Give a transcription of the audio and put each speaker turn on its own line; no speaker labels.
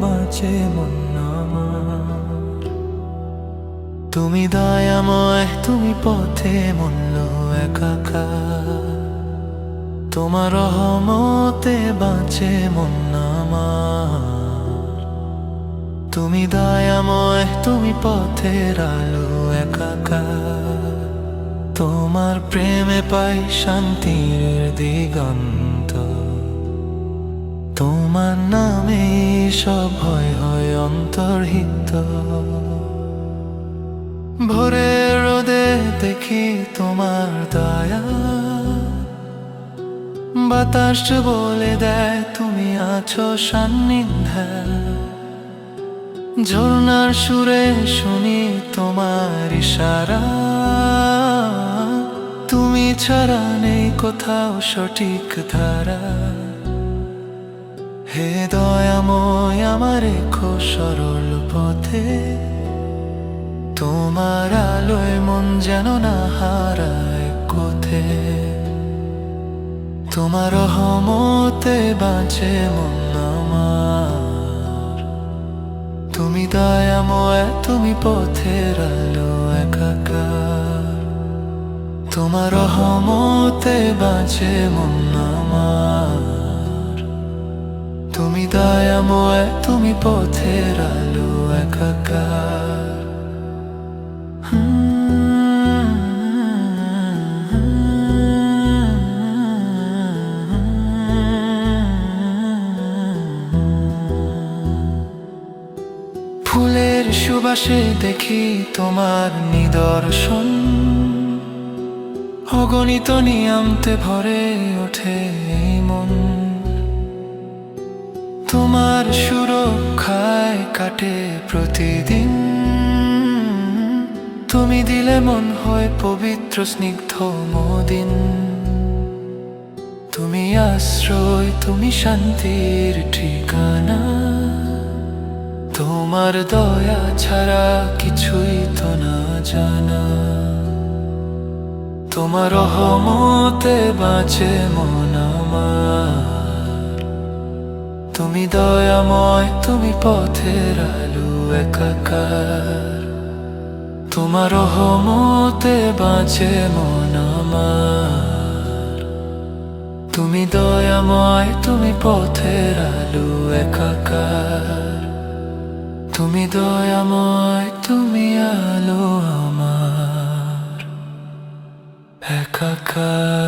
বাঁচে মন আমার। তুমি দয়াময়, তুমি পথে মূল্য একাকার। তোমার রহমতে বাঁচে মন আমার। তুমি দয়াময়, তুমি পথের আলো একাকার। তোমার প্রেমে পাই শান্তির দিগন্ত। তোমার নামে সব ভয় হয় অন্তর্হিত। ভোরের রোদে দেখি তোমার দয়া। বাতাস বলে দেয়, তুমি আছো সান্নিধ্যে। ঝর্ণার সুরে শুনি তোমার ইশারা। তুমি ছাড়া নেই কোথাও সঠিক ধারা। হে দয়াময় আমার রেখো সরল পথে, তোমার আলোয় মন যেন না হারায় কোথে। তোমার রহমতে বাঁচে মন আমার। তুমি দয়াময়, তুমি পথের আলো একাকার। তোমার রহমতে বাঁচে মন আমার। তুমি দয়াময়, তুমি পথের আলো একাকার। ফুলের সুবাসে দেখি তোমার নিদর্শন। অগণিত নিয়মতে ভরে ওঠে মন। তোমার সুরক্ষায় কাটে প্রতিদিন। তুমি দিলে মন হয় পবিত্র, স্নিগ্ধ মদিন। তুমি আশ্রয়, তুমি শান্তির ঠিকানা। তোমার দয়া ছাড়া কিছুই তো না জানা। তোমার রহমতে বাঁচে মন আমার। তুমি দয়াময়, তুমি পথের আলো একাকার। তোমার রহমতে বাঁচে মন আমার। তুমি দয়াময়, তুমি পথের আলো একাকার। তুমি দয়াময়, তুমি আলো আমার। একাকার।